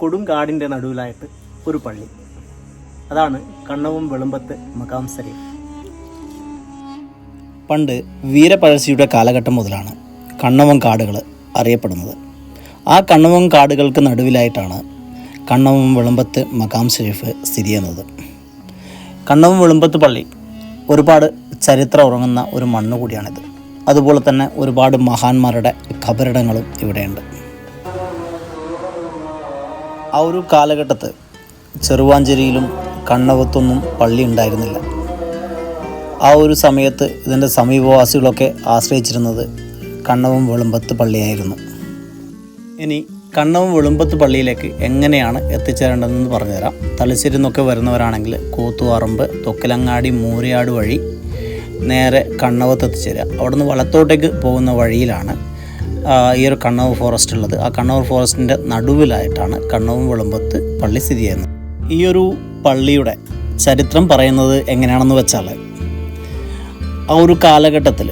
കൊടും കാടിന്റെ നടുവിലായിട്ട് ഒരു പള്ളി. അതാണ് കണ്ണവും വെളുമ്പത്ത് മകാം സരീഫ്. പണ്ട് വീരപഴശ്ശിയുടെ കാലഘട്ടം മുതലാണ് കണ്ണവം കാടുകൾ അറിയപ്പെടുന്നത്. ആ കണ്ണവം കാടുകൾക്ക് നടുവിലായിട്ടാണ് കണ്ണവം വെളുമ്പത്ത് മക്കാം ഷെരീഫ് സ്ഥിതി ചെയ്യുന്നത്. കണ്ണവം വെളുമ്പത്ത് പള്ളി ഒരുപാട് ചരിത്രം ഉറങ്ങുന്ന ഒരു മണ്ണ് കൂടിയാണിത്. അതുപോലെ തന്നെ ഒരുപാട് മഹാന്മാരുടെ ഖബറിടങ്ങളും ഇവിടെയുണ്ട്. ആ ഒരു കാലഘട്ടത്ത് ചെറുവാഞ്ചേരിയിലും കണ്ണവത്തൊന്നും പള്ളി ഉണ്ടായിരുന്നില്ല. ആ ഒരു സമയത്ത് ഇതിന്റെ സമീപവാസികളൊക്കെ ആശ്രയിച്ചിരുന്നത് കണ്ണവും വെളുമ്പത്ത് പള്ളിയായിരുന്നു. ഇനി കണ്ണവും വെളുമ്പത്ത് പള്ളിയിലേക്ക് എങ്ങനെയാണ് എത്തിച്ചേരേണ്ടതെന്ന് പറഞ്ഞുതരാം. തലശ്ശേരി നിന്നൊക്കെ വരുന്നവരാണെങ്കിൽ കൂത്തുപറമ്പ് തൊക്കിലങ്ങാടി മൂരിയാട് വഴി നേരെ കണ്ണവത്ത് എത്തിച്ചേരുക അവിടുന്ന് വലത്തോട്ടേക്ക് പോകുന്ന വഴിയിലാണ് ഈ ഒരു കണ്ണവ് ഫോറസ്റ്റ് ഉള്ളത്. ആ കണ്ണവ് ഫോറസ്റ്റിന്റെ നടുവിലായിട്ടാണ് കണ്ണവും വിളമ്പത്ത് പള്ളി സ്ഥിതി ചെയ്യുന്നത്. ഈ ഒരു പള്ളിയുടെ ചരിത്രം പറയുന്നത് എങ്ങനെയാണെന്ന് വെച്ചാൽ ആ ഒരു കാലഘട്ടത്തിൽ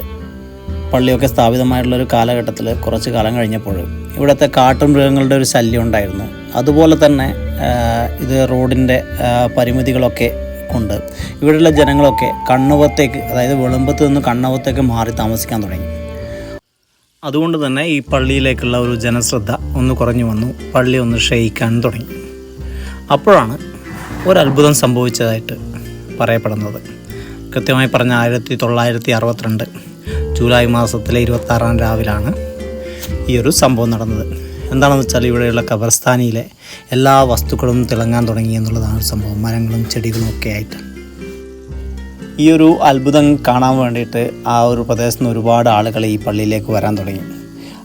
പള്ളിയൊക്കെ സ്ഥാപിതമായിട്ടുള്ള ഒരു കാലഘട്ടത്തിൽ കുറച്ച് കാലം കഴിഞ്ഞപ്പോൾ ഇവിടുത്തെ കാട്ടുമൃഗങ്ങളുടെ ഒരു ശല്യം ഉണ്ടായിരുന്നു. അതുപോലെ തന്നെ ഇത് റോഡിന്റെ പരിമിതികളൊക്കെ കൊണ്ട് ഇവിടെയുള്ള ജനങ്ങളൊക്കെ കണ്ണവത്തേക്ക് അതായത് വെളുമ്പത്ത് നിന്ന് കണ്ണവത്തേക്ക് മാറി താമസിക്കാൻ തുടങ്ങി. അതുകൊണ്ട് തന്നെ ഈ പള്ളിയിലേക്കുള്ള ഒരു ജനശ്രദ്ധ ഒന്ന് കുറഞ്ഞു വന്നു. പള്ളി ഒന്ന് ക്ഷയിക്കാൻ തുടങ്ങി. അപ്പോഴാണ് ഒരത്ഭുതം സംഭവിച്ചതായിട്ട് പറയപ്പെടുന്നത്. കൃത്യമായി പറഞ്ഞ ആയിരത്തി തൊള്ളായിരത്തി അറുപത്തിരണ്ട് ജൂലൈ മാസത്തിലെ ഇരുപത്താറാം രാവിലാണ് ഈ ഒരു സംഭവം നടന്നത്. എന്താണെന്ന് വെച്ചാൽ ഇവിടെയുള്ള ഖബർസ്ഥാനിയിലെ എല്ലാ വസ്തുക്കളും തിളങ്ങാൻ തുടങ്ങി എന്നുള്ളതാണ് സംഭവം. മരങ്ങളും ചെടികളും ഒക്കെ ആയിട്ട്. ഈ ഒരു അത്ഭുതം കാണാൻ വേണ്ടിയിട്ട് ആ ഒരു പ്രദേശത്ത് നിന്ന് ഒരുപാട് ആളുകൾ ഈ പള്ളിയിലേക്ക് വരാൻ തുടങ്ങി.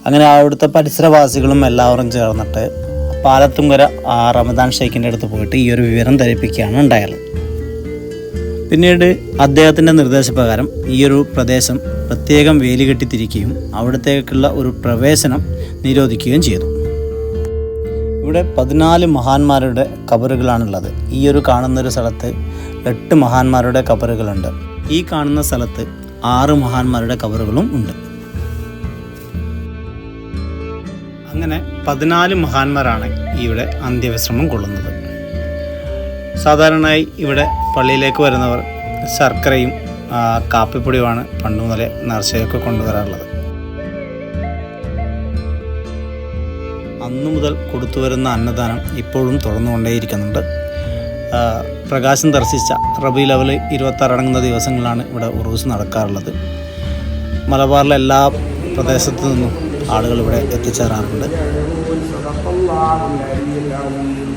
അങ്ങനെ അവിടുത്തെ പരിസരവാസികളും എല്ലാവരും ചേർന്നിട്ട് പാലത്തുംകര റമദാൻ ഷെയ്ഖിന്റെ അടുത്ത് പോയിട്ട് ഈ ഒരു വിവരം ധരിപ്പിക്കുകയാണ് ഉണ്ടായത്. പിന്നീട് അദ്ദേഹത്തിന്റെ നിർദ്ദേശപ്രകാരം ഈ ഒരു പ്രദേശം പ്രത്യേകം വേലി കെട്ടിത്തിരിക്കുകയും അവിടത്തേക്കുള്ള ഒരു പ്രവേശനം നിരോധിക്കുകയും ചെയ്തു. ഇവിടെ പതിനാല് മഹാന്മാരുടെ കബറുകളാണുള്ളത്. ഈ ഒരു കാണുന്ന ഒരു സ്ഥലത്ത് എട്ട് മഹാന്മാരുടെ കബറുകളുണ്ട്. ഈ കാണുന്ന സ്ഥലത്ത് ആറ് മഹാന്മാരുടെ കബറുകളും ഉണ്ട്. അങ്ങനെ പതിനാല് മഹാന്മാരാണ് ഇവിടെ അന്ത്യവിശ്രമം കൊള്ളുന്നത്. സാധാരണയായി ഇവിടെ പള്ളിയിലേക്ക് വരുന്നവർ ശർക്കരയും കാപ്പിപ്പൊടിയുമാണ് പണ്ട് മുതലേ നേർച്ചയൊക്കെ കൊണ്ടുവരാറുള്ളത്. അന്നു മുതൽ കൊടുത്തു വരുന്ന അന്നദാനം ഇപ്പോഴും തുടർന്നുകൊണ്ടേയിരിക്കുന്നുണ്ട് ആ, പ്രകാശം ദർശിച്ച റബി ലെവൽ ഇരുപത്താറ് അടങ്ങുന്ന ദിവസങ്ങളാണ് ഇവിടെ ഉറൂസ് നടക്കാറുള്ളത് മലബാറിലെ എല്ലാ പ്രദേശത്തു നിന്നും ആളുകൾ ഇവിടെ എത്തിച്ചേരാറുണ്ട് صدق الله العلي العظيم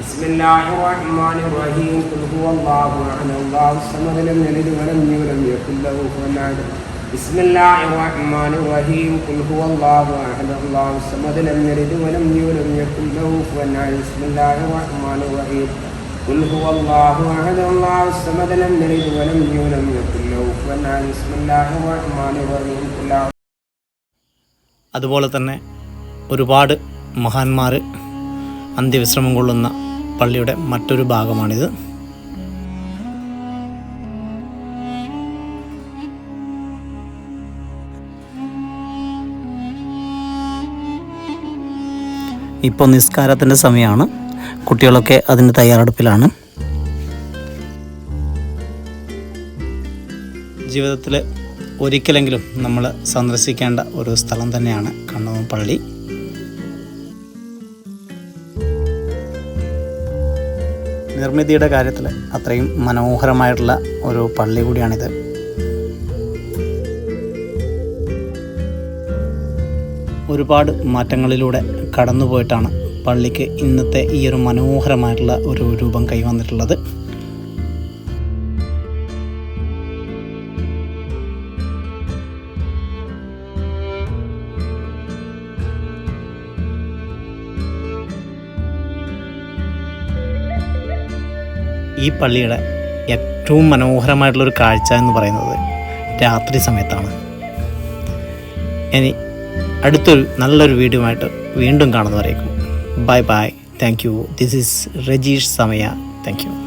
بسم الله الرحمن الرحيم قل هو الله احد الله الصمد لم يلد ولم يولد يكن له كفوا احد بسم الله الرحمن الرحيم قل هو الله احد الله الصمد لم يلد ولم يولد يكن له كفوا احد بسم الله الرحمن الرحيم قل هو الله احد الله الصمد لم يلد ولم يولد يكن له كفوا احد بسم الله الرحمن الرحيم قل أعوذ അതുപോലെ തന്നെ ഒരുപാട് മഹാന്മാർ അന്ത്യവിശ്രമം കൊള്ളുന്ന പള്ളിയുടെ മറ്റൊരു ഭാഗമാണിത് ഇപ്പോൾ നിസ്കാരത്തിന്റെ സമയമാണ്. കുട്ടികളൊക്കെ അതിന്റെ തയ്യാറെടുപ്പിലാണ്. ജീവിതത്തിൽ ഒരിക്കലെങ്കിലും നമ്മൾ സന്ദർശിക്കേണ്ട ഒരു സ്ഥലം തന്നെയാണ് കണ്ണവം പള്ളി. നിർമ്മിതിയുടെ കാര്യത്തിൽ അത്രയും മനോഹരമായിട്ടുള്ള ഒരു പള്ളി കൂടിയാണിത്. ഒരുപാട് മാറ്റങ്ങളിലൂടെ കടന്നുപോയിട്ടാണ് പള്ളിക്ക് ഇന്നത്തെ ഈ ഒരു മനോഹരമായിട്ടുള്ള ഒരു രൂപം കൈവന്നിട്ടുള്ളത്. ഈ പള്ളിയുടെ ഏറ്റവും മനോഹരമായിട്ടുള്ളൊരു കാഴ്ച എന്ന് പറയുന്നത് രാത്രി സമയത്താണ്. ഇനി അടുത്തൊരു നല്ലൊരു വീഡിയോ ആയിട്ട് വീണ്ടും കാണുന്നവരേക്കും. Bye bye. Thank you this is Rajeesh സമയ താങ്ക് യു